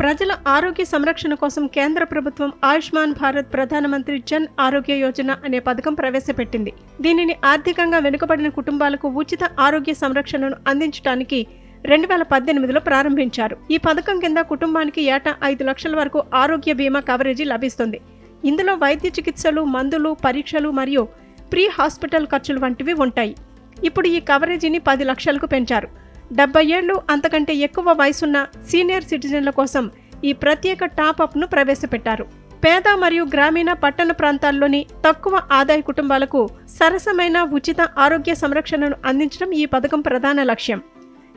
ప్రజల ఆరోగ్య సంరక్షణ కోసం కేంద్ర ప్రభుత్వం ఆయుష్మాన్ భారత్ ప్రధానమంత్రి జన్ ఆరోగ్య యోజన అనే పథకం ప్రవేశపెట్టింది. దీనిని ఆర్థికంగా వెనుకబడిన కుటుంబాలకు ఉచిత ఆరోగ్య సంరక్షణను అందించడానికి రెండు వేల పద్దెనిమిదిలో ప్రారంభించారు. ఈ పథకం కింద కుటుంబానికి ఏటా ఐదు లక్షల వరకు ఆరోగ్య బీమా కవరేజీ లభిస్తుంది. ఇందులో వైద్య చికిత్సలు మందులు పరీక్షలు మరియు ప్రీ హాస్పిటల్ ఖర్చులు వంటివి ఉంటాయి. ఇప్పుడు ఈ కవరేజీని పది లక్షలకు పెంచారు. డెబ్బై ఏళ్ళు అంతకంటే ఎక్కువ వయసున్న సీనియర్ సిటిజన్ల కోసం ఈ ప్రత్యేక టాప్అప్ను ప్రవేశపెట్టారు. పేద మరియు గ్రామీణ పట్టణ ప్రాంతాల్లోని తక్కువ ఆదాయ కుటుంబాలకు సరసమైన ఉచిత ఆరోగ్య సంరక్షణను అందించడం ఈ పథకం ప్రధాన లక్ష్యం.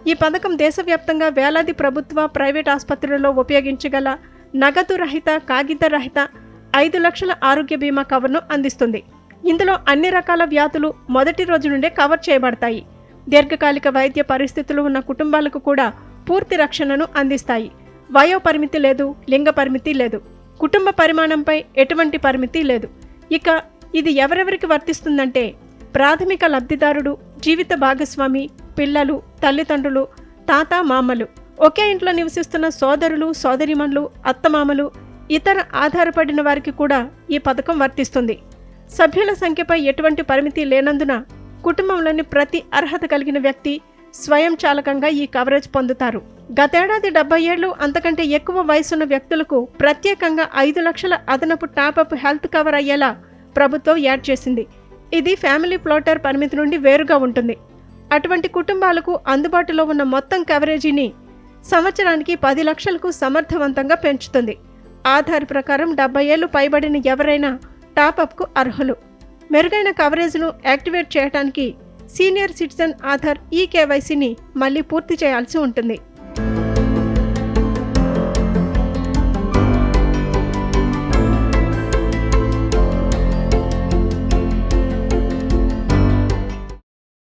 ఈ పథకం దేశవ్యాప్తంగా వేలాది ప్రభుత్వ ప్రైవేట్ ఆసుపత్రులలో ఉపయోగించగల నగదు రహిత కాగిత రహిత ఐదు లక్షల ఆరోగ్య బీమా కవర్ను అందిస్తుంది. ఇందులో అన్ని రకాల వ్యాధులు మొదటి రోజు నుండే కవర్ చేయబడతాయి. దీర్ఘకాలిక వైద్య పరిస్థితులు ఉన్న కుటుంబాలకు కూడా పూర్తి రక్షణను అందిస్తాయి. వయో పరిమితి లేదు లింగ పరిమితి లేదు. కుటుంబ పరిమాణంపై ఎటువంటి పరిమితి లేదు. ఇక ఇది ఎవరెవరికి వర్తిస్తుందంటే ప్రాథమిక లబ్ధిదారుడు జీవిత భాగస్వామి పిల్లలు తల్లిదండ్రులు తాత మామలు. ఒకే ఇంట్లో నివసిస్తున్న సోదరులు సోదరిమణులు అత్తమామలు ఇతర ఆధారపడిన వారికి కూడా ఈ పథకం వర్తిస్తుంది. సభ్యుల సంఖ్యపై ఎటువంటి పరిమితి లేనందున కుటుంబంలోని ప్రతి అర్హత కలిగిన వ్యక్తి స్వయం చాలకంగా ఈ కవరేజ్ పొందుతారు. గతేడాది డెబ్బై ఏళ్ళు అంతకంటే ఎక్కువ వయసున్న వ్యక్తులకు ప్రత్యేకంగా ఐదు లక్షల అదనపు టాపప్ హెల్త్ కవర్ అయ్యేలా ప్రభుత్వం యాడ్ చేసింది. ఇది ఫ్యామిలీ ప్లాటర్ పరిమితి నుండి వేరుగా ఉంటుంది. అటువంటి కుటుంబాలకు అందుబాటులో ఉన్న మొత్తం కవరేజీని సంవత్సరానికి పది లక్షలకు సమర్థవంతంగా పెంచుతుంది. ఆధార్ ప్రకారం డెబ్బై ఏళ్ళు పైబడిన ఎవరైనా టాపప్కు అర్హులు. మెరుగైన కవరేజ్ను యాక్టివేట్ చేయడానికి సీనియర్ సిటిజన్ ఆధార్ ఈ కేవైసీని మళ్ళీ పూర్తి చేయాల్సి ఉంటుంది.